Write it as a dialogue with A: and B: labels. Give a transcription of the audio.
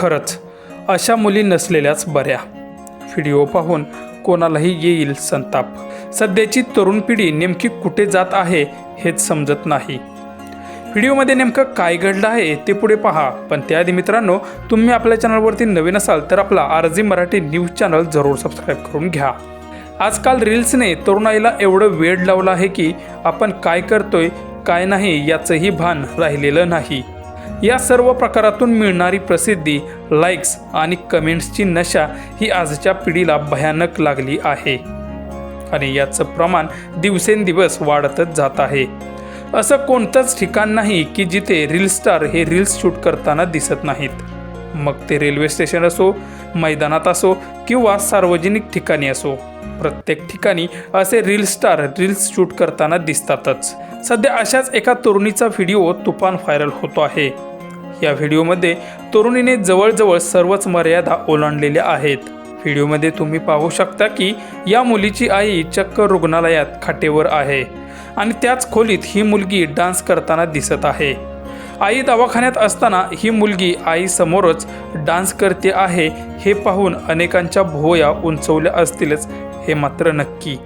A: खरंच अशा मुली नसलेल्याच बऱ्या. व्हिडिओ पाहून कोणालाही येईल संताप. सध्याची तरुण पिढी नेमकी कुठे जात आहे हेच समजत नाही. व्हिडिओमध्ये नेमकं काय घडलं आहे ते पुढे पहा. पण त्याआधी मित्रांनो तुम्ही आपल्या चॅनलवरती नवीन असाल तर आपला R G Marathi news channel जरूर सबस्क्राईब करून घ्या. आजकाल रील्सने तरुणाईला एवढं वेड लावलं आहे की आपण काय करतोय काय नाही याचंही भान राहिलेलं नाही. या सर्व प्रकारातून मिळणारी प्रसिद्धी लाईक्स आणि कमेंट्सची नशा ही आजच्या पिढीला भयानक लागली आहे. आणि याचं प्रमाण दिवसेंदिवस वाढतच जात आहे. असं कोणतंच ठिकाण नाही की जिथे रील स्टार हे रील्स शूट करताना दिसत नाहीत. मग ते रेल्वे स्टेशन असो मैदानात असो किंवा सार्वजनिक ठिकाणी असो. प्रत्येक ठिकाणी असे रील स्टार रील्स शूट करताना दिसतातच. सध्या अशाच एका तरुणीचा व्हिडिओ तुफान व्हायरल होतो आहे. या व्हिडिओमध्ये तरुणीने जवळजवळ सर्वच मर्यादा ओलांडलेल्या आहेत. व्हिडिओमध्ये तुम्ही पाहू शकता की या मुलीची आई चक्क रुग्णालयात खाटेवर आहे आणि त्याच खोलीत ही मुलगी डान्स करताना दिसत आहे. आई दवाखान्यात असताना ही मुलगी आईसमोरच डान्स करते आहे हे पाहून अनेकांच्या भोया उंचवल्या असतीलच हे मात्र नक्की.